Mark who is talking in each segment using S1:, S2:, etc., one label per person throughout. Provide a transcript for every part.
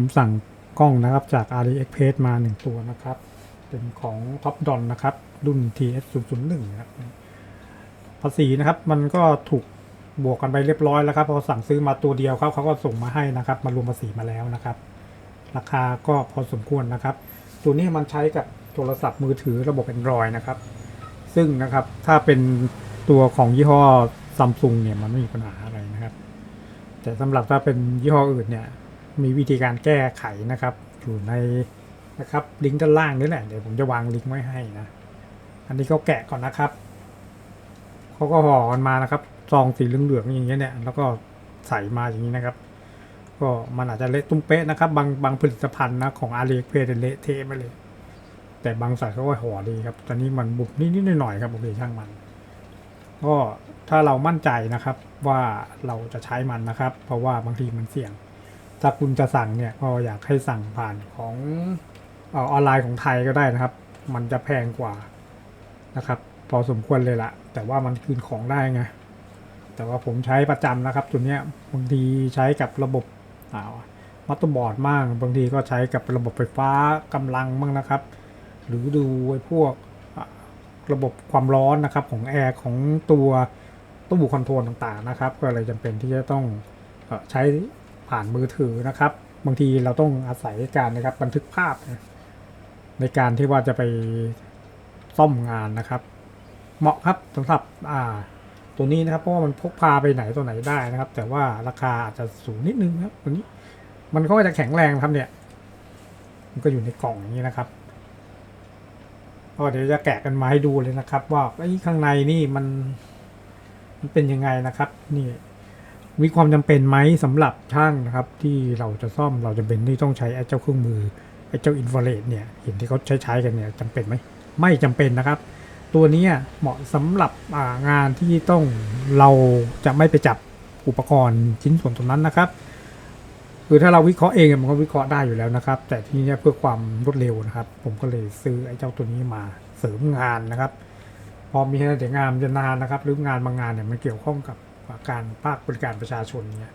S1: ผมสั่งกล้องนะครับจาก AliExpress มา 1 ตัวนะครับ เป็นของ Top Don นะครับ รุ่น TS 0 0 1นะครับภาษีนะครับมันก็ถูกบวกกันไปเรียบร้อยแล้วครับพอสั่งซื้อมาตัวเดียวครับเขาก็ส่งมาให้นะครับ มารวมภาษีมาแล้วนะครับ ราคาก็พอสมควรนะครับ ตัวนี้มันใช้กับโทรศัพท์มือถือระบบ Android นะครับ ซึ่งนะครับถ้าเป็นตัวของยี่ห้อซัมซุงเนี่ยมันไม่มีปัญหาอะไรนะครับ แต่สำหรับถ้าเป็นยี่ห้ออื่นเนี่ย มีวิธีการแก้ไขนะครับ อยู่ในนะครับลิงก์ด้านล่างนี่แหละเดี๋ยวผมจะวางลิงก์ไว้ให้นะ อันนี้ก็แกะก่อนนะครับเขาก็ห่อกันมานะครับซองสีเหลืองๆอย่างเงี้ยเนี่ยแล้วก็ใส่มาอย่างนี้นะครับ ก็มันอาจจะเละตุ้มเป๊ะนะครับ บางบางผลิตภัณฑ์นะของอาลีเพเละเทะไปเลย แต่บางสายเขาก็ห่อดีครับตอนนี้มันบุบนิดๆหน่อยๆครับโอเคช่างมัน ก็ถ้าเรามั่นใจนะครับว่าเราจะใช้มันนะครับ เพราะว่าบางทีมันเสี่ยง ถ้าคุณจะสั่งเนี่ยก็อยากให้สั่งผ่านของออออนไลน์ของไทยก็ได้นะครับ มันจะแพงกว่านะครับ พอสมควรเลยละแต่ว่ามันคืนของได้ไงแต่ว่าผมใช้ประจำนะครับตัวนี้บางทีใช้กับระบบมัตเตอร์บอร์ดบ้างบางทีก็ใช้กับระบบไฟฟ้ากำลังบ้างนะครับ หรือดูไอ้พวกระบบความร้อนนะครับของแอร์ของตัวตู้คอนโทรลต่างๆนะครับ ก็เลยจำเป็นที่จะต้องใช้ ผ่านมือถือนะครับ บางทีเราต้องอาศัยการนะครับบันทึกภาพ ในการที่ว่าจะไปซ่อมงานนะครับ เหมาะครับสำหรับอ่าตัวนี้นะครับเพราะว่ามันพกพาไปไหนตัวไหนได้นะครับ แต่ว่าราคาอาจจะสูงนิดนึงครับตัวนี้มันก็จะแข็งแรงครับเนี่ย มันก็อยู่ในกล่องอย่างนี้นะครับก็เดี๋ยวจะแกะกันมาให้ดูเลยนะครับ ว่าไอ้ข้างในนี่มัน มันเป็นยังไงนะครับ นี่ มีความจำเป็นไหมสำหรับช่างนะครับ ที่เราจะซ่อมเราจำเป็นที่ต้องใช้ไอ้เจ้าเครื่องมือไอ้เจ้าอินฟราเรดเนี่ยเห็นที่เขาใช้ใช้กันเนี่ยจำเป็นไหมไม่จำเป็นนะครับ ตัวนี้เหมาะสำหรับงานที่ต้องเราจะไม่ไปจับอุปกรณ์ชิ้นส่วนตรงนั้นนะครับคือถ้าเราวิเคราะห์เองมันก็วิเคราะห์ได้อยู่แล้วนะครับ แต่ที่นี้เพื่อความรวดเร็วนะครับ ผมก็เลยซื้อไอ้เจ้าตัวนี้มาเสริมงานนะครับ พอมีให้เดี๋ยวงานมันจะนานนะครับ หรืองานบางงานเนี่ยมันเกี่ยวข้องกับ การภาคบริการประชาชนเนี่ย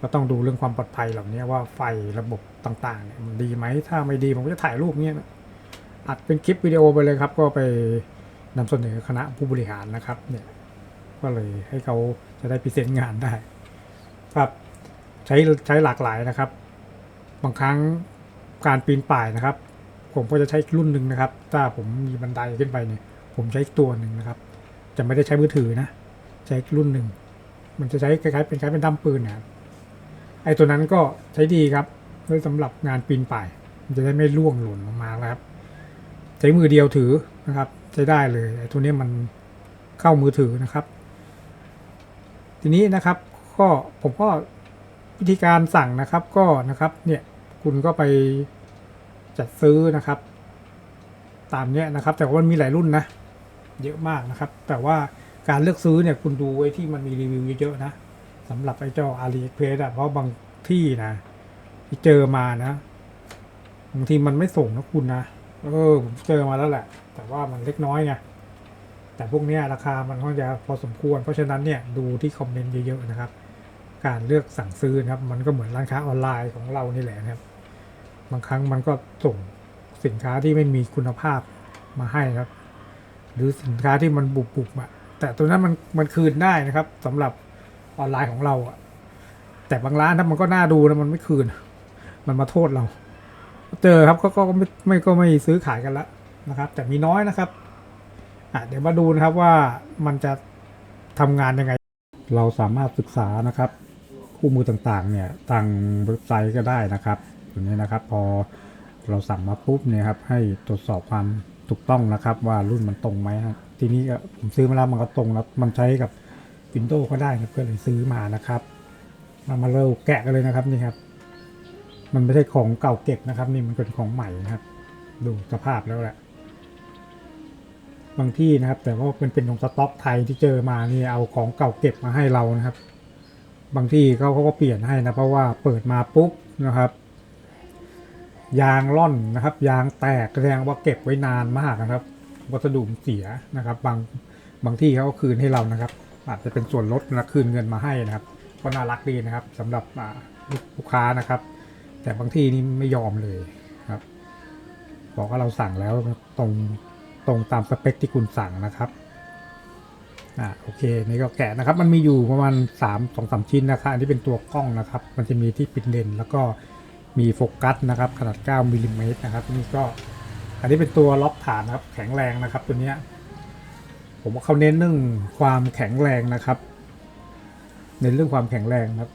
S1: ก็ต้องดูเรื่องความปลอดภัยเหล่านี้ว่าไฟระบบต่างๆเนี่ยมันดีไหมถ้าไม่ดีผมก็จะถ่ายรูปเนี้ยอัดเป็นคลิปวิดีโอไปเลยครับ ก็ไปนำเสนอคณะผู้บริหารนะครับเนี่ยก็เลยให้เขาจะได้พิเศษงานได้ครับใช้ใช้หลากหลายนะครับ บางครั้งการปีนป่ายนะครับ ผมก็จะใช้รุ่นหนึ่งนะครับ ถ้าผมมีบันไดขึ้นไปเนี่ย ผมใช้ตัวหนึ่งนะครับ จะไม่ได้ใช้มือถือนะ ใช้รุ่นหนึ่ง มันจะใช้คล้ายๆเป็นคล้ายเป็นด้ามปืนนะครับไอ้ตัวนั้นก็ใช้ดีครับไว้สำหรับงานปีนป่าย มันจะได้ไม่ล่วงหล่นลงมานะครับ ใช้มือเดียวถือนะครับ ใช้ได้เลยไอ้ตัวนี้มันเข้ามือถือนะครับ ทีนี้นะครับก็ผมก็วิธีการสั่งนะครับก็นะครับเนี่ยคุณก็ไปจัดซื้อนะครับ ตามเนี้ยนะครับ แต่ว่ามันมีหลายรุ่นนะ เยอะมากนะครับ แต่ว่า การเลือกซื้อเนี่ยคุณดูไว้ที่มันมีรีวิวเยอะๆนะสำหรับไอ้เจ้า AliExpress อะเพราะบางที่นะที่เจอมานะบางทีมันไม่ส่งนะคุณนะเออผมเจอมาแล้วแหละ แต่ว่ามันเล็กน้อยไงแต่พวกนี้ราคามันค่อนจะพอสมควร เพราะฉะนั้นเนี่ยดูที่คอมเมนต์เยอะๆนะครับ การเลือกสั่งซื้อนะครับ มันก็เหมือนร้านค้าออนไลน์ของเรานี่แหละนะครับ บางครั้งมันก็ส่งสินค้าที่ไม่มีคุณภาพมาให้ครับ หรือสินค้าที่มันบุบๆอะ แต่ตัวนั้นมันมันคืนได้นะครับสำหรับออนไลน์ของเราอะแต่บางร้านถ้ามันก็น่าดูนะมันไม่คืน มันมาโทษเรา เจอครับก็ก็ไม่ไม่ก็ไม่ซื้อขายกันละนะครับ แต่มีน้อยนะครับอะเดี๋ยวมาดูนะครับว่ามันจะทำงานยังไง เราสามารถศึกษานะครับ คู่มือต่างๆ เนี่ยทางเว็บไซต์ก็ได้นะครับตัวนี้นะครับ พอเราสั่งมาปุ๊บเนี่ยครับ ให้ตรวจสอบความถูกต้องนะครับ ว่ารุ่นมันตรงไหมครับ ทีนี้ก็ผมซื้อมาแล้วมันก็ตรงแล้วมันใช้กับ Windows ก็ได้ครับก็เลยซื้อมานะครับเรามาเริ่มแกะกันเลยนะครับนี่ครับ มันไม่ใช่ของเก่าเก็บนะครับ นี่มันเป็นของใหม่นะครับ ดูสภาพแล้วแหละบางที่นะครับ แต่ว่าเป็นเป็นของสต็อกไทยที่เจอมานี่เอาของเก่าเก็บมาให้เรานะครับ บางที่เขาเขาก็เปลี่ยนให้นะ เพราะว่าเปิดมาปุ๊บนะครับ ยางร่อนนะครับ ยางแตกแสดงว่าเก็บไว้นานมากนะครับ วัสดุเสียนะครับ บางบางที่เขาคืนให้เรานะครับ อาจจะเป็นส่วนลดนะคืนเงินมาให้นะครับก็น่ารักดีนะครับสำหรับลูกค้านะครับ แต่บางที่นี่ไม่ยอมเลยครับ บอกว่าเราสั่งแล้วตรงตรงตามสเปคที่คุณสั่งนะครับอ่าโอเคนี่ก็แกะนะครับ มันมีอยู่ประมาณ3ามสองสามชิ้นนะครับอันนี้เป็นตัวกล้องนะครับ มันจะมีที่ปิดเลนแล้วก็มีโฟกัสนะครับ ขนาด 9มิลลิเมตรนะครับนี่ก็ อันนี้เป็นตัวล็อกฐานนะครับ แข็งแรงนะครับ ตัวนี้ผมว่าเขาเน้นเรื่องความแข็งแรงนะครับ เน้นเรื่องความแข็งแรงนะครับ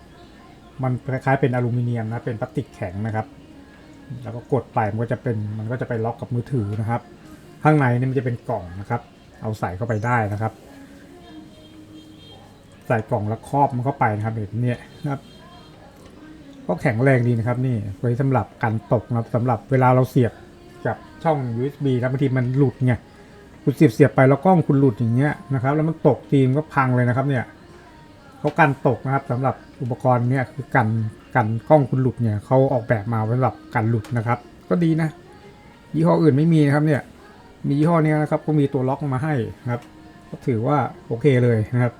S1: มันคล้ายๆเป็นอลูมิเนียมนะเป็นพลาสติกแข็งนะครับ แล้วก็กดไปมันก็จะเป็นมันก็จะไปล็อกกับมือถือนะครับ ข้างในนี่มันจะเป็นกล่องนะครับ เอาใส่เข้าไปได้นะครับ ใส่กล่องแล้วครอบมันเข้าไปนะครับแบบนี้นะครับก็แข็งแรงดีนะครับ นี่ไว้สำหรับกันตกนะครับสำหรับเวลาเราเสียบ กับช่อง USB นะบางทีมันหลุดไงคุณเสียบเสียบไปแล้วกล้องคุณหลุดอย่างเงี้ยนะครับ แล้วมันตกทีมก็พังเลยนะครับเนี่ยเขากันตกนะครับสำหรับอุปกรณ์เนี่ยคือกันกันกล้องคุณหลุดเนี่ยเขาออกแบบมาสำหรับกันหลุดนะครับ ก็ดีนะยี่ห้ออื่นไม่มีนะครับเนี่ยมียี่ห้อนี้นะครับก็มีตัวล็อกมาให้นะครับ ก็ถือว่าโอเคเลยนะครับ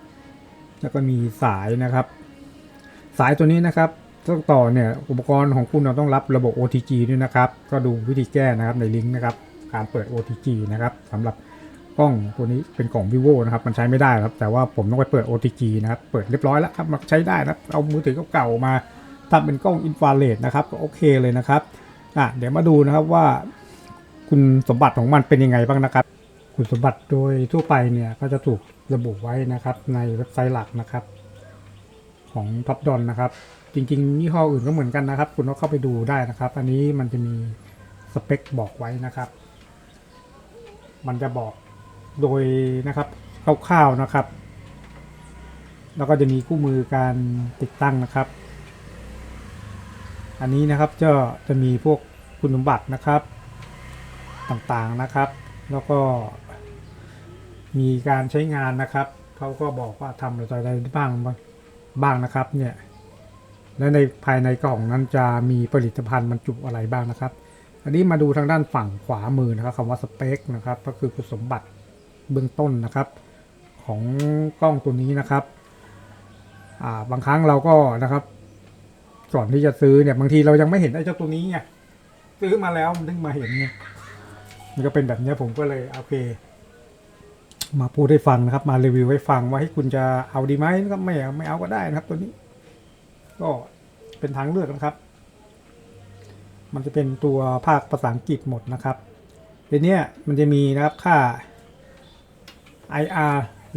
S1: แล้วก็มีสายนะครับ สายตัวนี้นะครับ ต้องต่อเนี่ยอุปกรณ์ของคุณเราต้องรับระบบ OTG ด้วยนะครับ ก็ดูวิธีแก้นะครับในลิงก์นะครับการเปิด OTG นะครับสำหรับกล้องตัวนี้เป็นกล่อง vivo นะครับมันใช้ไม่ได้ครับ แต่ว่าผมต้องไปเปิด OTG นะครับเปิดเรียบร้อยแล้วครับมันใช้ได้นะครับเอามือถือเก่าๆมาทำเป็นกล้องอินฟราเรดนะครับก็โอเคเลยนะครับอะเดี๋ยวมาดูนะครับว่า คุณสมบัติของมันเป็นยังไงบ้างนะครับ คุณสมบัติโดยทั่วไปเนี่ยก็จะถูกระบุไว้นะครับในเว็บไซต์หลักนะครับ ของท็อปดอนนะครับ จริงๆยี่ห้ออื่นก็เหมือนกันนะครับ คุณก็เข้าไปดูได้นะครับ อันนี้มันจะมีสเปคบอกไว้นะครับ มันจะบอกโดยนะครับคร่าวๆนะครับ แล้วก็จะมีคู่มือการติดตั้งนะครับ อันนี้นะครับจะจะมีพวกคุณสมบัตินะครับต่างๆนะครับ แล้วก็มีการใช้งานนะครับเขาก็บอกว่าทำอะไรได้บ้างบ้างบ้างนะครับเนี่ย และในภายในกล่องนั้นจะมีผลิตภัณฑ์บรรจุอะไรบ้างนะครับ อันนี้มาดูทางด้านฝั่งขวามือนะครับคำว่าสเปคนะครับก็คือคุณสมบัติเบื้องต้นนะครับของกล้องตัวนี้นะครับาบางครั้งเราก็นะครับ ก่อนที่จะซื้อเนี่ยบางทีเรายังไม่เห็นไอ้เจ้าตัวนี้ไงซื้อมาแล้วมันถึงมาเห็นไงมันก็เป็นแบบนี้ผมก็เลยโอเค มาพูดให้ฟังนะครับ มารีวิวให้ฟังว่าให้คุณจะเอาดีไหมก็ไม่เอาไม่เอาก็ได้นะครับตัวนี้ ก็เป็นทางเลือกนะครับ มันจะเป็นตัวภาคภาษาอังกฤษหมดนะครับทีนี้มันจะมีนะครับค่า IR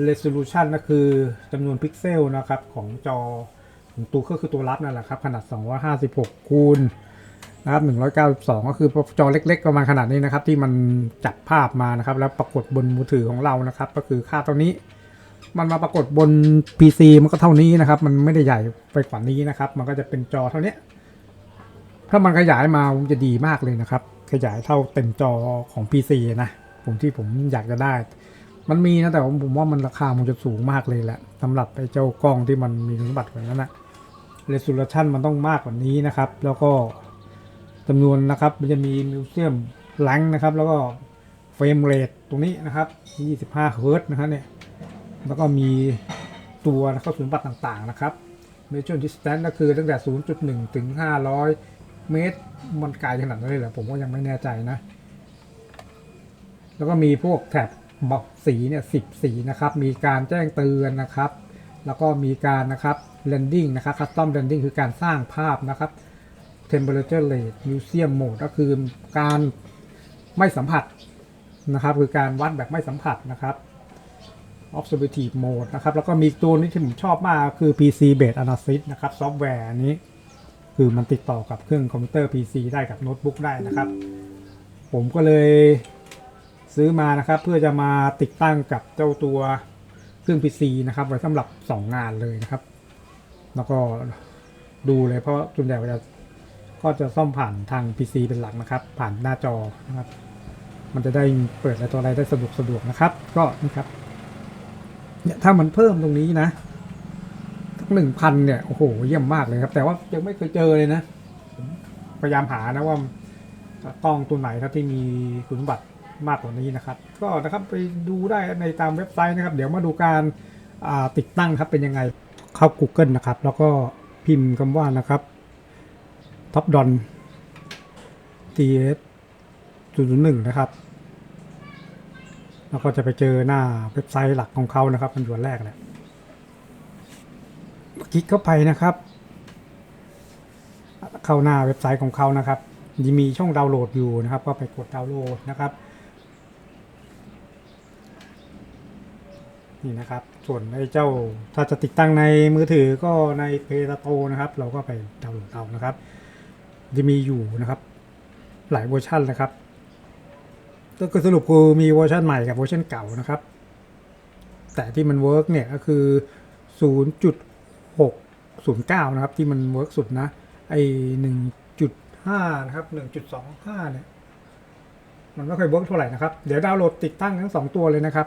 S1: resolution ก็คือจำนวนพิกเซลนะครับของจอของตัวก็คือตัวรับนั่นแหละครับ ขนาด 256 คูณนะครับ192 ก็คือจอเล็กๆประมาณขนาดนี้นะครับ ที่มันจับภาพมานะครับ แล้วปรากฏบนมือถือของเรานะครับ ก็คือค่าเท่านี้ มันมาปรากฏบน PC มันก็เท่านี้นะครับ มันไม่ได้ใหญ่ไปกว่านี้นะครับ มันก็จะเป็นจอเท่านี้ถ้ามันขยายมามจะดีมากเลยนะครับ ขยายเท่าเต็มจอของ PC นะผมที่ผมอยากจะได้ มันมีนะแต่ผมผมว่ามันราคามันจะสูงมากเลยแหละสำหรับไอ้เจ้ากล้องที่มันมีคุณสมบัติแบบนั้นนะ resolution มันต้องมากกว่านี้นะครับ แล้วก็จำนวนนะครับมันจะมีมิวเซียมแลงนะครับ แล้วก็เฟรมเรทตรงนี้นะครับ 25เฮิร์ตนะครับเนี่ย แล้วก็มีตัวนะครับคุณสมบัติต่างๆนะครับ measure distance ก็คือตั้งแต่ 0.1 ถึง 500 เมตร มันไกลขนาดนั้นเลยเหรอผมก็ยังไม่แน่ใจนะ แล้วก็มีพวกแถบบอกสีเนี่ยสิบสีนะครับ มีการแจ้งเตือนนะครับ แล้วก็มีการนะครับ landing นะครับ custom landing คือการสร้างภาพนะครับ temperature rate museum mode ก็คือการไม่สัมผัสนะครับ คือการวัดแบบไม่สัมผัสนะครับ observative mode นะครับ แล้วก็มีตัวนี้ที่ผมชอบมากคือ PC based analysis นะครับซอฟต์แวร์นี้ คือมันติดต่อกับเครื่องคอมพิวเตอร์ PC ได้กับโน้ตบุ๊กได้นะครับ ผมก็เลยซื้อมานะครับ เพื่อจะมาติดตั้งกับเจ้าตัวเครื่อง PC นะครับ ไว้สำหรับ 2 งานเลยนะครับ แล้วก็ดูเลยเพราะส่วนใหญ่จะก็จะซ่อมผ่านทาง PC เป็นหลักนะครับ ผ่านหน้าจอนะครับ มันจะได้เปิดอะไรตัวอะไรได้สะดวกสะดวกนะครับ ก็นี่ครับ เนี่ยถ้ามันเพิ่มตรงนี้นะสักหนึ่งพันเนี่ยโอ้โหเยี่ยมมากเลยครับ แต่ว่ายังไม่เคยเจอเลยนะพยายามหานะว่ากล้องตัวไหนครับที่มีคุณสมบัติมากกว่านี้นะครับ ก็นะครับไปดูได้ในตามเว็บไซต์นะครับ เดี๋ยวมาดูการาติดตั้งครับเป็นยังไงเข้า Google นะครับ แล้วก็พิมพ์คำว่านะครับท็อปดอน TS 001 นะครับ แล้วก็จะไปเจอหน้าเว็บไซต์หลักของเขานะครับมันอยู่อันแรกแหละคลิกเข้าไปนะครับ เข้าหน้าเว็บไซต์ของเขานะครับจะมีช่องดาวน์โหลดอยู่นะครับ ก็ไปกดดาวน์โหลดนะครับนี่นะครับส่วนไอ้เจ้าถ้าจะติดตั้งในมือถือก็ใน Play Store นะครับ เราก็ไปดาวน์โหลดเอานะครับ จะมีอยู่นะครับ หลายเวอร์ชันนะครับ ก็คือสรุปคือมีเวอร์ชันใหม่กับเวอร์ชันเก่านะครับ แต่ที่มันเวิร์กเนี่ยก็คือ 0.609 นะครับ ที่มันเวิร์กสุดนะ ไอ1.5 นะครับ 1.25 เนี่ย มันไม่ค่อยเวิร์กเท่าไหร่นะครับ เดี๋ยวดาวน์โหลดติดตั้งทั้งสองตัวเลยนะครับ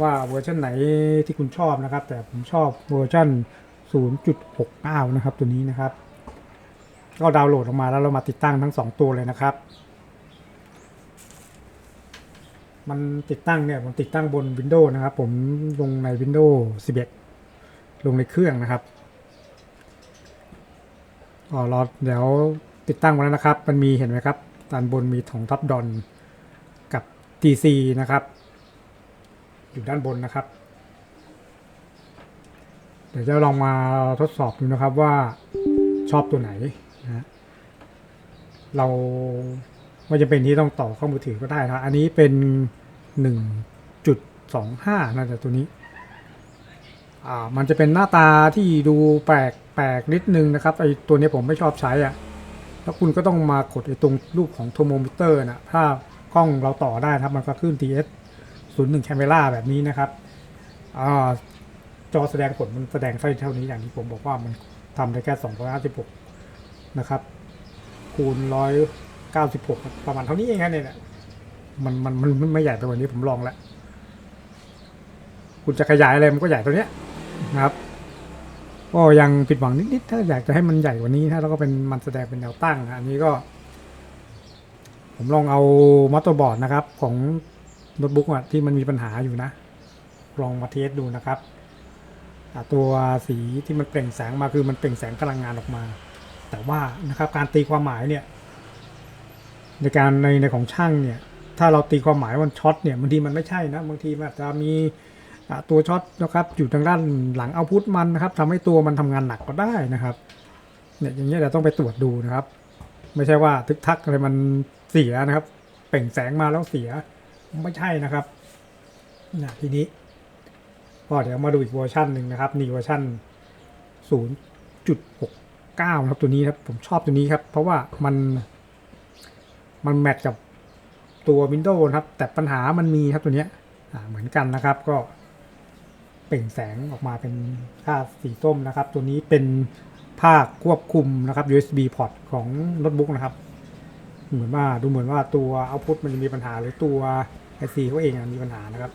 S1: ว่าเวอร์ชันไหนที่คุณชอบนะครับ แต่ผมชอบเวอร์ชัน0.69 นะครับ ตัวนี้นะครับ ก็ดาวน์โหลดออกมาแล้วเรามาติดตั้งทั้งสองตัวเลยนะครับ มันติดตั้งเนี่ยผมติดตั้งบน Windows นะครับ ผมลงใน Windows 11 ลงในเครื่องนะครับอ๋อรอเดี๋ยวติดตั้งมาแล้วนะครับ มันมีเห็นไหมครับด้านบนมีของทับดอนกับ TC นะครับ อยู่ด้านบนนะครับ เดี๋ยวจะลองมาทดสอบดูนะครับว่าชอบตัวไหนนะเรา ไม่จำเป็นที่ต้องต่อเข้ามือถือก็ได้นะอันนี้เป็น 1.25นะแต่ตัวนี้อ่ามันจะเป็นหน้าตาที่ดูแปลกแปลกนิดนึงนะครับไอตัวนี้ผมไม่ชอบใช้อะ่ะแล้วคุณก็ต้องมากดไอตรงรูปของโทโมมิเตอร์นะถ้ากล้องเราต่อได้ครับมันก็ขึ้น TS 01 Camera แบบนี้นะครับอ่าจอแสดงผลมันแสดงไฟเท่านี้อย่างที่ผมบอกว่ามันทำได้แค่ 256 นะครับ คูณ 196ประมาณเท่านี้เองฮะเนี่ยมันมันมันไม่ใหญ่ไปกว่านี้ผมลองแล้ว คุณจะขยายอะไรมันก็ใหญ่ตัวเนี้ยนะครับก็ยังผิดหวังนิดๆถ้าอยากจะให้มันใหญ่กว่านี้ถ้าแล้วก็เป็นมันแสดงเป็นแนวตั้งอันนี้ก็ ผมลองเอามัตเตอร์บอร์ดนะครับ ของโน้ตบุ๊กอะที่มันมีปัญหาอยู่นะ ลองมาเทสดูนะครับตัวสีที่มันเปล่งแสงมาคือมันเปล่งแสงพลังงานออกมา แต่ว่านะครับการตีความหมายเนี่ย ในการในในของช่างเนี่ย ถ้าเราตีความหมายว่ามันช็อตเนี่ยบางทีมันไม่ใช่นะบางทีมันอาจจะมีตัวช็อตนะครับอยู่ทางด้านหลังเอาพุทมันนะครับทำให้ตัวมันทำงานหนักก็ได้นะครับเนี่ยอย่างเงี้ยเราต้องไปตรวจดูนะครับ ไม่ใช่ว่าทึกทักอะไรมันเสียนะครับ เปล่งแสงมาแล้วเสียไม่ใช่นะครับนะทีนี้ก็เดี๋ยวมาดูอีกเวอร์ชันหนึ่งนะครับนี่เวอร์ชัน0.69นะครับตัวนี้ครับผมชอบตัวนี้ครับ เพราะว่ามัน มันแมทกับตัว Windows ครับ แต่ปัญหามันมีครับตัวเนี้ยเหมือนกันนะครับก็เปล่งแสงออกมาเป็นค่าสีส้มนะครับ ตัวนี้เป็นภาคควบคุมนะครับ USB port ของโน้ตบุ๊กนะครับ เหมือนว่าดูเหมือนว่าตัว output มันจะมีปัญหาหรือตัว IC เขาเองมีปัญหานะครับ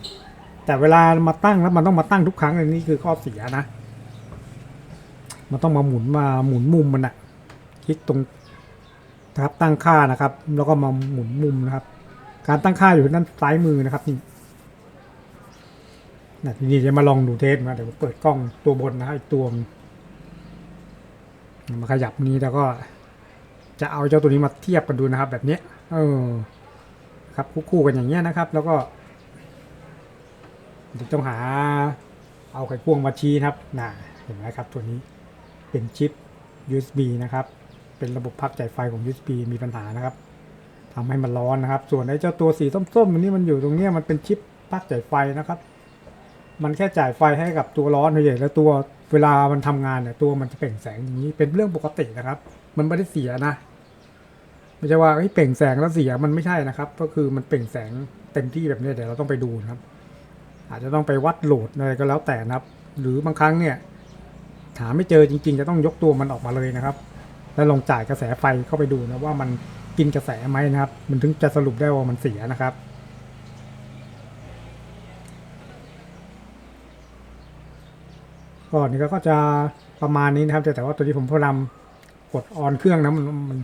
S1: แต่เวลามาตั้งแล้วมันต้องมาตั้งทุกครั้งเลยนี่คือข้อเสียนะ มันต้องมาหมุนมาหมุนมุมมันอะคลิกตรง นะครับตั้งค่านะครับ แล้วก็มาหมุนมุมนะครับ การตั้งค่าอยู่ด้านซ้ายมือนะครับนี่นะทีนี้จะมาลองดูเทสมาเดี๋ยวเปิดกล้องตัวบนนะอีกตัวมมาขยับนี้แล้วก็ จะเอาเจ้าตัวนี้มาเทียบกันดูนะครับ แบบนี้ เออ ครับคู่ๆกันอย่างเงี้ยนะครับ แล้วก็เดี๋ยวต้องหา เอาไขควงมาชี้ครับน่ะเห็นไหมครับ ตัวนี้เป็นชิป USB นะครับ เป็นระบบพักจ่ายไฟของ USB มีปัญหานะครับทำให้มันร้อนนะครับ ส่วนไอ้เจ้าตัวสีส้มๆนนี้มันอยู่ตรงเนี้ยมันเป็นชิปพักจ่ายไฟนะครับ มันแค่จ่ายไฟให้กับตัวร้อนเฉยๆแล้วตัวเวลามันทำงานเนี่ยตัวมันจะเปล่งแสงอย่างนี้เป็นเรื่องปกตินะครับ มันไม่ได้เสียนะไม่ใช่ว่าเฮ้เปล่งแสงแล้วเสียมันไม่ใช่นะครับ ก็คือมันเปล่งแสงเต็มที่แบบนี้เดี๋ยวเราต้องไปดูนะครับ อาจจะต้องไปวัดโหลดอะไรก็แล้วแต่นะครับ หรือบางครั้งเนี่ยหาไม่เจอจริงๆ จะต้องยกตัวมันออกมาเลยนะครับ แล้วลองจ่ายกระแสไฟเข้าไปดูนะว่ามันกินกระแสไหมนะครับ มันถึงจะสรุปได้ว่ามันเสียนะครับ ก่อนนี้ก็จะประมาณนี้นะครับแต่แต่ว่าตัวที่ผมพยายามกดออนเครื่องนะมันมัน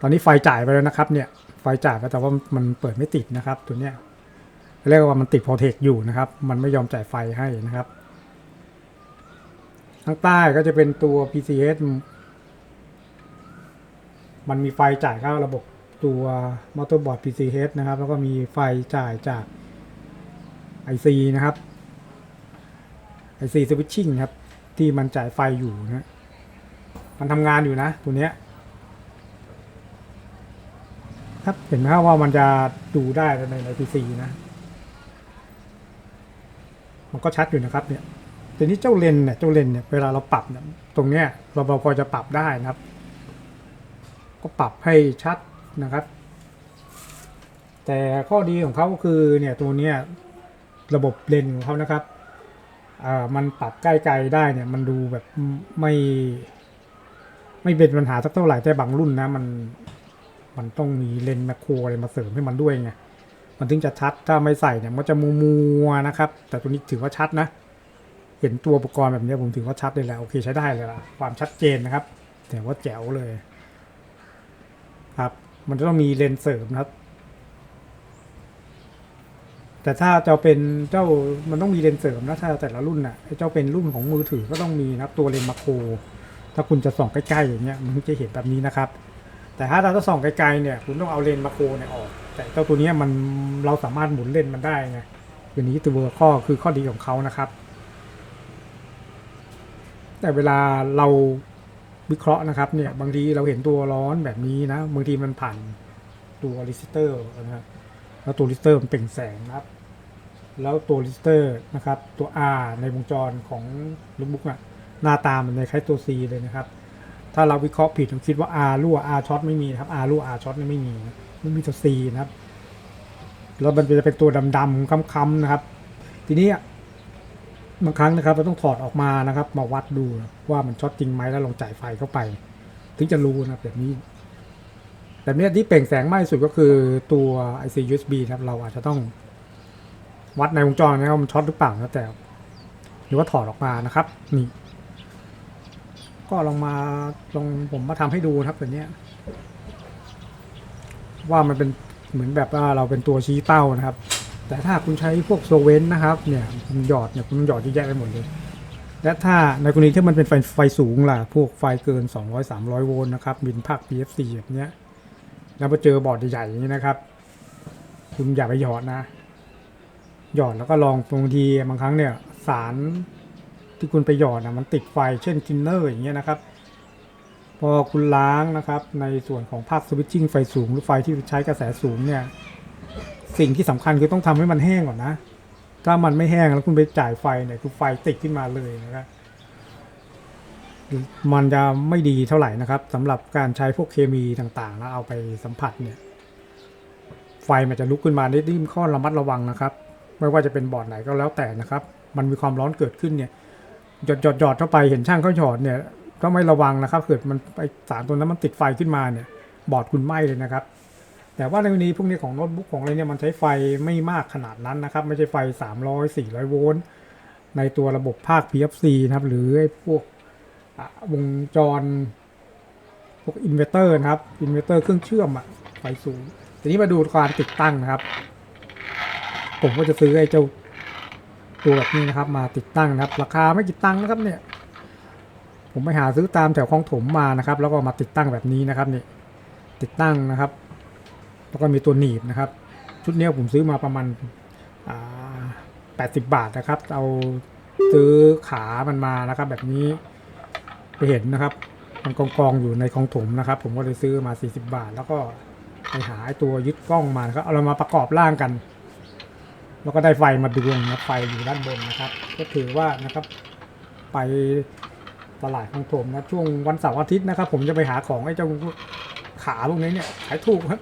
S1: ตอนนี้ไฟจ่ายไปแล้วนะครับ เนี่ยไฟจ่ายไปแต่ว่ามันเปิดไม่ติดนะครับ ตัวเนี้ยเรียกว่ามันติดโปรเทคอยู่นะครับ มันไม่ยอมจ่ายไฟให้นะครับ ข้างใต้ก็จะเป็นตัว PCS มันมีไฟจ่ายเข้าระบบตัวมอเตอร์บอร์ด PCH นะครับ แล้วก็มีไฟจ่ายจาก IC นะครับ IC switching ครับ ที่มันจ่ายไฟอยู่นะ มันทำงานอยู่นะ ตัวเนี้ยครับเห็นไหมครับว่ามันจะดูได้ในใน PC นะ มันก็ชัดอยู่นะครับเนี่ยทีนี้เจ้าเลนเนี่ยเจ้าเลนเนี่ยเวลาเราปรับเนี่ยตรงเนี้ยเราเราพอจะปรับได้นะครับ ก็ปรับให้ชัดนะครับ แต่ข้อดีของเขาคือเนี่ยตัวเนี้ยระบบเลนของเขานะครับอ่ามันปรับใกล้ไกลได้เนี่ยมันดูแบบไม่ไม่เป็นปัญหาสักเท่าไหร่แต่บางรุ่นนะมันมันต้องมีเลนแมคโครอะไรมาเสริมให้มันด้วยไงมันถึงจะชัดถ้าไม่ใส่เนี่ยมันจะมัวมัวๆนะครับ แต่ตัวนี้ถือว่าชัดนะ เห็นตัวอุปกรณ์แบบนี้ผมถือว่าชัดเลยแหละโอเคใช้ได้เลยละความชัดเจนนะครับ แต่ว่าแจ๋วเลย ครับ มันจะต้องมีเลนส์เสริมนะครับ แต่ถ้าจะเป็นเจ้ามันต้องมีเลนส์เสริมนะถ้าแต่ละรุ่นน่ะเจ้าเป็นรุ่นของมือถือก็ต้องมีนะครับ ตัวเลนส์มาโคร ถ้าคุณจะส่องใกล้ๆอย่างเงี้ยมันจะเห็นแบบนี้นะครับ แต่ถ้าเราจะส่องไกลๆเนี่ย คุณต้องเอาเลนส์มาโครเนี่ยออก แต่เจ้าตัวนี้มันเราสามารถหมุนเลนส์มันได้ไงตัวนี้ตัวข้อคือข้อดีของเขานะครับ แต่เวลาเรา วิเคราะห์นะครับเนี่ยบางทีเราเห็นตัวร้อนแบบนี้นะบางทีมันผ่านตัวรีสิสเตอร์นะครับแล้วตัวรีสิสเตอร์มันเปล่งแสงนะครับ แล้วตัวรีสิสเตอร์นะครับตัว R ในวงจรของลูกบุ๊กอะหน้าตามันในคล้ายตัว C เลยนะครับ ถ้าเราวิเคราะห์ผิดผมคิดว่า R รั่ว R ช็อตไม่มีนะครับ R รั่ว R ช็อตนี่ไม่มีมันมีตัว C นะครับแล้วมันจะเป็นตัวดำๆค้ำๆนะครับ ทีนี้อะ บางครั้งนะครับเราต้องถอดออกมานะครับ มาวัดดูว่ามันช็อตจริงไหมแล้วลองจ่ายไฟเข้าไป ถึงจะรู้นะแบบนี้ แต่เนี้ยที่เปล่งแสงมากที่สุดก็คือตัว IC USB ครับ เราอาจจะต้องวัดในวงจรนะครับว่ามันช็อตหรือเปล่านะแต่ หรือว่าถอดออกมานะครับ นี่ ก็ลองมาลองผมมาทำให้ดูครับแบบนี้ว่ามันเป็นเหมือนแบบว่าเราเป็นตัวชี้เป้านะครับ แต่ถ้าคุณใช้พวกโซเวนนะครับเนี่ยคุณหยอดเนี่ยคุณหยอดเยอะแยะไปหมดเลย และถ้าในกรณีที่มันเป็นไฟไฟสูงล่ะ พวกไฟเกิน 200 300 โวลต์นะครับบินภาค PFC แบบเนี้ยแล้วมาเจอบอร์ดใหญ่ๆอย่างนี้นะครับ คุณอย่าไปหยอดนะ หยอดแล้วก็ลองบางทีบางครั้งเนี่ยสารที่คุณไปหยอดนะมันติดไฟเช่นทินเนอร์อย่างเงี้ยนะครับ พอคุณล้างนะครับในส่วนของภาคสวิตชิ่งไฟสูงหรือไฟที่ใช้กระแสสูงเนี่ย สิ่งที่สำคัญคือต้องทำให้มันแห้งก่อนนะ ถ้ามันไม่แห้งแล้วคุณไปจ่ายไฟเนี่ยคือไฟติดขึ้นมาเลยนะครับมันจะไม่ดีเท่าไหร่นะครับสำหรับการใช้พวกเคมีต่างๆ แล้วเอาไปสัมผัสเนี่ยไฟมันจะลุกขึ้นมาได้ดิ้มข้อระมัดระวังนะครับ ไม่ว่าจะเป็นบอร์ดไหนก็แล้วแต่นะครับ มันมีความร้อนเกิดขึ้นเนี่ยหยดหยดหยดเข้าไปเห็นช่างเขาหยอดเนี่ยต้องไม่ระวังนะครับเกิดมันไอสารตัวนั้นมันติดไฟขึ้นมาเนี่ย บอร์ดคุณไหม้เลยนะครับ แต่ว่าในกรณีพวกนี้ของโน้ตบุ๊กของอะไรเนี่ยมันใช้ไฟไม่มากขนาดนั้นนะครับ ไม่ใช่ไฟ 300 400 โวลต์ในตัวระบบภาค PFC นะครับ หรือไอ้พวกวงจร พวกอินเวอร์เตอร์นะครับอินเวอร์เตอร์เครื่องเชื่อมอะไฟสูงทีนี้มาดูการติดตั้งนะครับ ผมก็จะซื้อไอ้เจ้าตัวแบบนี้นะครับ มาติดตั้งนะครับ ราคาไม่กี่ตังค์นะครับเนี่ยผมไปหาซื้อตามแถวคลองถมมานะครับ แล้วก็มาติดตั้งแบบนี้นะครับนี่ติดตั้งนะครับ แล้วก็มีตัวหนีบนะครับ ชุดเนี้ยผมซื้อมาประมาณ80 บาทนะครับ เอาซื้อขามันมานะครับแบบนี้ไปเห็นนะครับ มันกองกองอยู่ในคลองถมนะครับ ผมก็เลยซื้อมา 40 บาท แล้วก็ไปหาตัวยึดกล้องมานะครับเอาเรามาประกอบร่างกัน แล้วก็ได้ไฟมาดวงนะไฟอยู่ด้านบนนะครับ ก็ถือว่านะครับไปตลาดคลองถมนะช่วงวันเสาร์อาทิตย์นะครับ ผมจะไปหาของไอ้เจ้าขาพวกนี้เนี่ยขายถูกครับ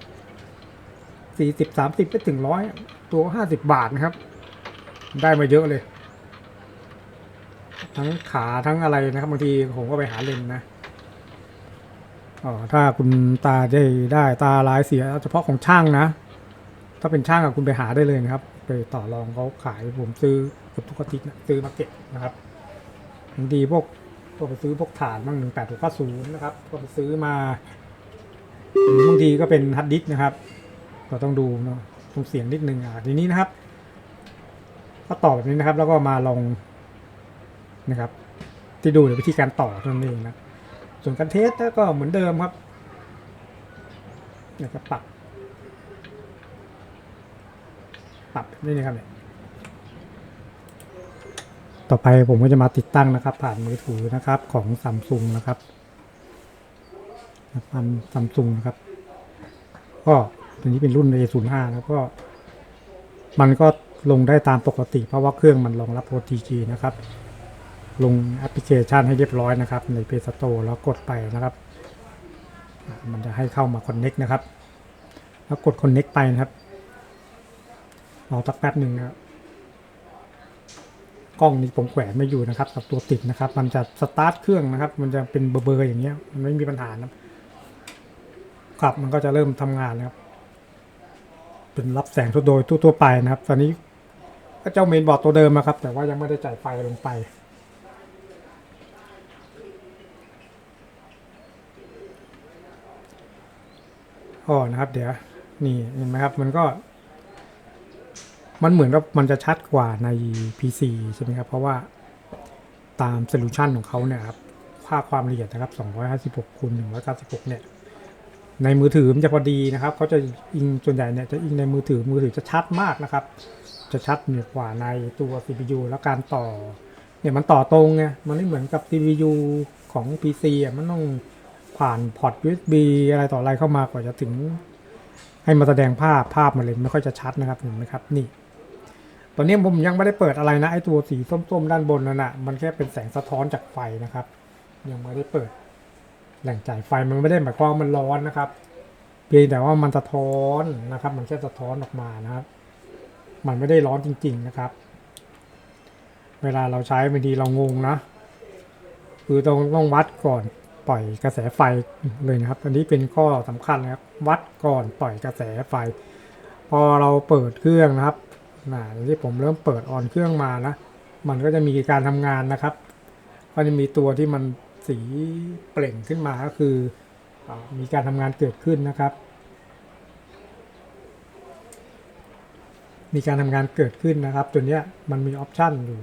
S1: สี่สิบสามสิบไปถึงร้อยตัวห้าสิบบาทนะครับ ได้มาเยอะเลย ทั้งขาทั้งอะไรนะครับบางทีผมก็ไปหาเลนนะอ๋อถ้าคุณตาได้ได้ตาลายเสียเฉพาะของช่างนะ ถ้าเป็นช่างอะคุณไปหาได้เลยนะครับ ไปต่อรองเขาขายผมซื้อกือบทุกอาทิตย์นะซื้อมาเก็บนะครับบางทีพวกพวไปซื้อพวกฐานบ้างหนึ่งแปดหกเก้าศูนย์นะครับก็ไปซื้อมาหรือบางทีก็เป็นฮัดดิสนะครับ เราต้องดูเนาะตรงเสียงนิดนึงอะทีนี้นะครับก็ต่อแบบนี้นะครับ แล้วก็มาลองนะครับ ที่ดูวิธีการต่อเท่านั้นเองนะส่วนการเทสก็เหมือนเดิมครับแล้วก็ปรับ ปรับนี่นะครับเนี่ยต่อไปผมก็จะมาติดตั้งนะครับ ผ่านมือถือนะครับของซัมซุงนะครับซัมซัมซุงนะครับ ก็ ตัวนี้เป็นรุ่น A05 แล้วก็มันก็ลงได้ตามปกติ เพราะว่าเครื่องมันรองรับ OTG นะครับ ลงแอปพลิเคชันให้เรียบร้อยนะครับ ใน Play Store แล้วกดไปนะครับ มันจะให้เข้ามา Connect นะครับ แล้วกด Connect ไปนะครับรอสักแป๊บหนึ่งนะครับกล้องนี้ผมแขวนไม่อยู่นะครับ กับตัวติดนะครับ มันจะสตาร์ทเครื่องนะครับ มันจะเป็นเบอร์อย่างเงี้ย มันไม่มีปัญหานะครับครับมันก็จะเริ่มทำงานนะครับ เป็นรับแสงทั่วโดยทั่วไปนะครับ ตอนนี้ก็เจ้าเมนบอร์ดตัวเดิมนะครับ แต่ว่ายังไม่ได้จ่ายไฟลงไป อ๋อนะครับ เดี๋ยวนี่เห็นไหมครับ มันก็ มันเหมือนกับมันจะชัดกว่าใน PC ใช่ไหมครับ เพราะว่าตามโซลูชันของเขาเนี่ยครับ ค่าความละเอียดนะครับ 256คูณ196 เนี่ย ในมือถือมันจะพอดีนะครับเขาจะอิงส่วนใหญ่เนี่ยจะอิงในมือถือมือถือจะชัดมากนะครับ จะชัดเหนือกว่าในตัว CPU แล้วการต่อเนี่ยมันต่อตรงไงมันไม่เหมือนกับ CPU ของ PC อะมันต้องผ่านพอร์ต USB อะไรต่ออะไรเข้ามากว่าจะถึง ให้มาแสดงภาพภาพมันเลยไม่ค่อยจะชัดนะครับเห็นไหมครับนี่ตอนนี้ผมยังไม่ได้เปิดอะไรนะไอตัวสีส้มๆ ด้านบนนั่นนะมันแค่เป็นแสงสะท้อนจากไฟนะครับ ยังไม่ได้เปิด แหล่งจ่ายไฟมันไม่ได้หมายความว่ามันร้อนนะครับ เพียงแต่ว่ามันสะท้อนนะครับ มันแค่สะท้อนออกมานะครับ มันไม่ได้ร้อนจริง ๆนะครับ เวลาเราใช้บางทีเรางงนะคือต้องต้องวัดก่อนปล่อยกระแสไฟเลยนะครับ อันนี้เป็นข้อสำคัญนะครับ วัดก่อนปล่อยกระแสไฟ พอเราเปิดเครื่องนะครับนะที่ผมเริ่มเปิดออนเครื่องมานะ มันก็จะมีการทำงานนะครับ ก็จะมีตัวที่มัน สีเปล่งขึ้นมาก็คืออมีการทำงานเกิดขึ้นนะครับ มีการทำงานเกิดขึ้นนะครับ ตัวนี้มันมีออปชันอยู่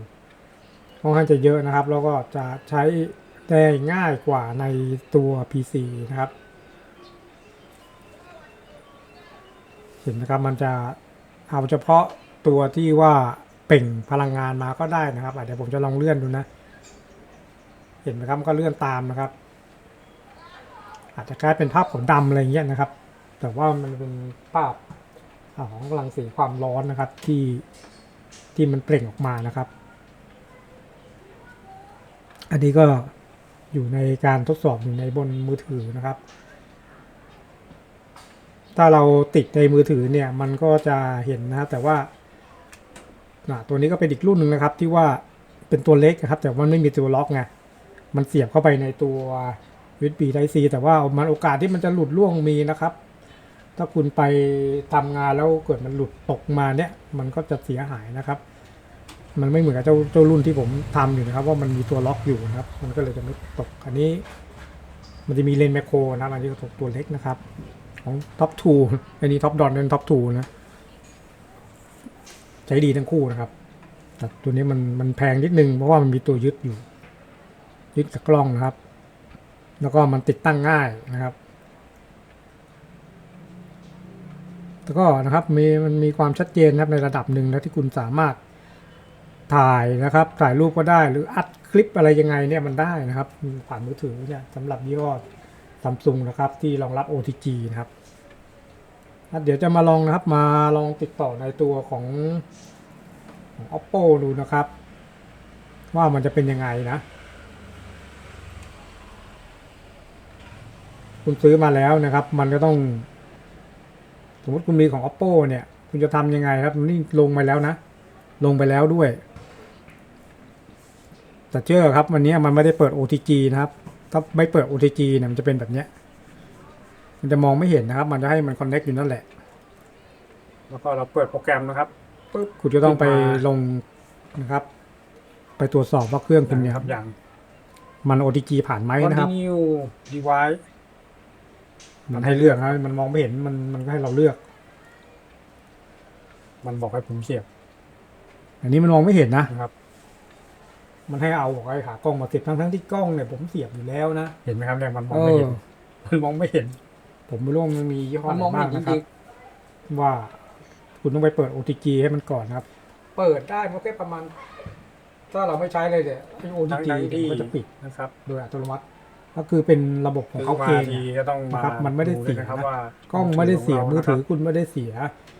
S1: ค่อนข้างจะเยอะนะครับ แล้วก็จะใช้ได้ง่ายกว่าในตัว PC นะครับ เห็นนะครับมันจะเอาเฉพาะตัวที่ว่าเปล่งพลังงานมาก็ได้นะครับเดี๋ยวผมจะลองเลื่อนดูนะ เห็นไหมครับก็เลื่อนตามนะครับ อาจจะกลายเป็นภาพขนดำอะไรอย่างเงี้ยนะครับ แต่ว่ามันเป็นภาพของรังสีความร้อนนะครับที่ที่มันเปล่งออกมานะครับ อันนี้ก็อยู่ในการทดสอบอยู่ในบนมือถือนะครับ ถ้าเราติดในมือถือเนี่ยมันก็จะเห็นนะแต่ว่าตัวนี้ก็เป็นอีกรุ่นหนึ่งนะครับที่ว่าเป็นตัวเล็กนะครับ แต่มันไม่มีตัวล็อกไง มันเสียบเข้าไปในตัว USB Type C แต่ว่ามันโอกาสที่มันจะหลุดร่วงมีนะครับ ถ้าคุณไปทำงานแล้วเกิดมันหลุดตกมาเนี่ย มันก็จะเสียหายนะครับ มันไม่เหมือนกับเจ้าเจ้ารุ่นที่ผมทำอยู่นะครับ ว่ามันมีตัวล็อกอยู่นะครับ มันก็เลยจะไม่ตกอันนี้ มันจะมีเลนส์แมคโครนะอันนี้ก็ตกตัวเล็กนะครับ ของท็อปทูอันนี้ท็อปดอนเป็นท็อปทูนะใช้ดีทั้งคู่นะครับแต่ตัวนี้มันมันแพงนิดนึงเพราะว่ามันมีตัวยึดอยู่ ยึดกับกล้องนะครับ แล้วก็มันติดตั้งง่ายนะครับแล้วก็นะครับมีมันมีความชัดเจนนะครับในระดับหนึ่งนะที่คุณสามารถถ่ายนะครับ ถ่ายรูปก็ได้หรืออัดคลิปอะไรยังไงเนี่ยมันได้นะครับผ่านมือถือเนี่ยสำหรับยี่ห้อซัมซุงนะครับที่รองรับ OTG นะครับอะเดี๋ยวจะมาลองนะครับมาลองติดต่อในตัวของของ Oppo ดูนะครับ ว่ามันจะเป็นยังไงนะ คุณซื้อมาแล้วนะครับ มันก็ต้อง สมมติคุณมีของ Oppo เนี่ย คุณจะทำยังไงครับนี่ลงไปแล้วนะ ลงไปแล้วด้วย แต่เชื่อครับ วันนี้มันไม่ได้เปิด OTG นะครับ ถ้าไม่เปิด OTG เนี่ยมันจะเป็นแบบเนี้ย มันจะมองไม่เห็นนะครับ มันจะให้มันคอนเน็กอยู่นั่นแหละ แล้วก็เราเปิดโปรแกรมนะครับปุ๊บคุณจะต้องไปลงนะครับ ไปตรวจสอบว่าเครื่องคุณเนี่ยครับอย่างมัน OTG ผ่านไหมนะครับ Continue device มันให้เลือกนะครับมันมองไม่เห็นมันมันก็ให้เราเลือก มันบอกให้ผมเสียบ อันนี้มันมองไม่เห็นนะครับ มันให้เอาบอกไอ้ขากล้องมาเสียบทั้งทั้งๆที่กล้องเนี่ยผมเสียบอยู่แล้วนะเห็นไหมครับเนี่ยมันมองไม่เห็นมันมองไม่เห็นผผมไม่รู้ว่ามันมียี่ห้อ
S2: มัน
S1: ไหน
S2: มองไม่
S1: บ้าง
S2: เห็นจ
S1: นะครับ
S2: ริง
S1: ว่าคุณต้องไปเปิด OTG ให้มันก่อนนะครับ เปิดได้มันแค่ประมาณ ถ้าเราไม่ใช้เลยเนี่ยไอ้ OTG
S3: ทั้งๆที่
S1: มันก็จะปิด
S3: นะครับ
S1: โดยอัตโนมัติ ก็คือเป็นระบบของ
S3: คือ
S1: เขา
S3: มา
S1: เอง
S3: ที
S1: อะ
S3: ก็ต้องมา
S1: นะครับมันไม่ได้เสีย
S3: นะครับ
S1: นะ
S3: ว่าก
S1: ล้องไม่ได้เสียมือถือคุณไม่ได้เสีย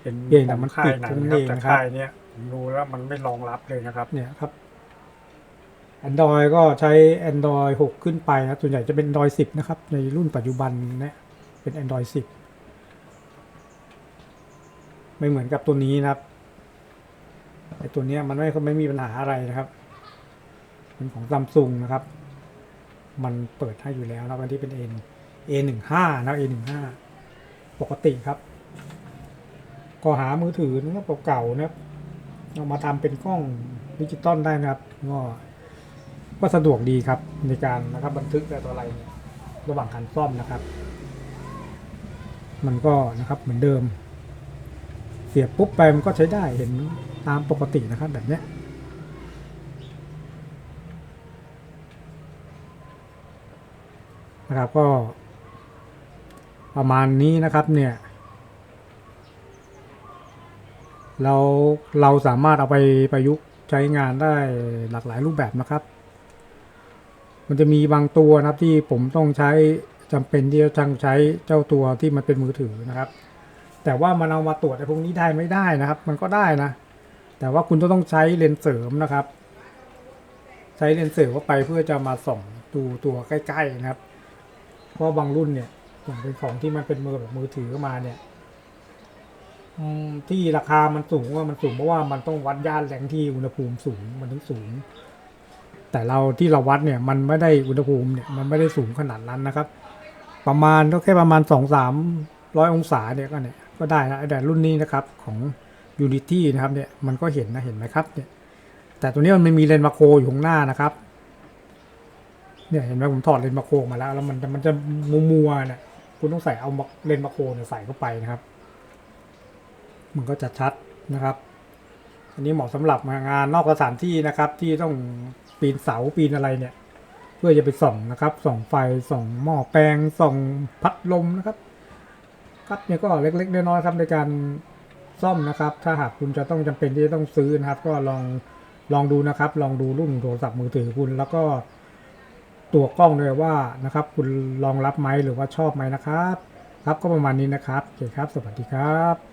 S3: เป็น
S1: เพียงแต่มัน
S3: ของค่ายไหน
S1: ปิด
S3: นะครับ
S1: เอง
S3: แต่
S1: นะครับ
S3: ค่ายเนี้ยผมดูแล้วมันไม่รองรับเลยนะครับ
S1: เนี่ยครับ Android ก็ใช้ Android 6 ขึ้นไปนะส่วนใหญ่จะเป็น Android 10 นะครับ ในรุ่นปัจจุบันเนี่ยเป็น Android 10 ไม่เหมือนกับตัวนี้นะครับไอตัวเนี้ยมันไม่ไม่มีปัญหาอะไรนะครับ เป็นของซัมซุงนะครับ มันเปิดให้อยู่แล้วนะวันที่เป็น A A15 นะ A15 ปกติครับ ก็หามือถือนะครับเก่าๆนะครับเอามาทำเป็นกล้องดิจิตอลได้นะครับก็ก็สะดวกดีครับในการนะครับบันทึกอะไรต่ออะไรระหว่างการซ่อมนะครับ มันก็นะครับเหมือนเดิม เสียบปุ๊บไปมันก็ใช้ได้เห็นตามปกตินะครับแบบเนี้ นะครับก็ ประมาณนี้นะครับเนี่ยเราเราสามารถเอาไปประยุกต์ใช้งานได้หลากหลายรูปแบบนะครับ มันจะมีบางตัวนะครับที่ผมต้องใช้จำเป็นที่จะต้องใช้เจ้าตัวที่มันเป็นมือถือนะครับ แต่ว่ามันเอามาตรวจไอ้พวกนี้ได้ไม่ได้นะครับ มันก็ได้นะ แต่ว่าคุณต้องใช้เลนส์เสริมนะครับ ใช้เลนส์เสริมเข้าไปเพื่อจะมาส่องดูตัวใกล้ ๆนะครับ เพราะบางรุ่นเนี่ยอย่างเป็นของที่มันเป็นมือแบบมือถือเข้ามาเนี่ยที่ราคามันสูงว่ามันสูงเพราะว่ามันต้องวัดย่านแรงที่อุณหภูมิสูงมันถึงสูง แต่เราที่เราวัดเนี่ยมันไม่ได้อุณหภูมิเนี่ยมันไม่ได้สูงขนาดนั้นนะครับ ประมาณก็แค่ประมาณสองสามร้อยองศาเนี่ยก็เนี่ยก็ได้นะแต่รุ่นนี้นะครับของ Unity นะครับเนี่ยมันก็เห็นนะเห็นไหมครับเนี่ยแต่ตัวนี้มันไม่มีเลนส์มาโครอยู่ข้างหน้านะครับ เนี่ยเห็นไหมผมถอดเลนส์มาโครมาแล้ว แล้วมันจะมันจะมัวมัวๆเนี่ยคุณต้องใส่เอาเลนส์มาโครเนี่ยใส่เข้าไปนะครับ มันก็จะชัดนะครับ อันนี้เหมาะสำหรับงานนอกสถานที่นะครับ ที่ต้องปีนเสาปีนอะไรเนี่ย เพื่อจะไปส่องนะครับส่องไฟส่องหม้อแปลงส่องพัดลมนะครับครับเนี่ยก็เล็กๆน้อยๆครับในการซ่อมนะครับ ถ้าหากคุณจะต้องจำเป็นที่จะต้องซื้อนะครับ ก็ลองลองดูนะครับ ลองดูรุ่นโทรศัพท์มือถือคุณแล้วก็ ตัวกล้องด้วยว่านะครับ คุณลองรับไหมหรือว่าชอบไหมนะครับ ครับก็ประมาณนี้นะครับโอเคครับ สวัสดีครับ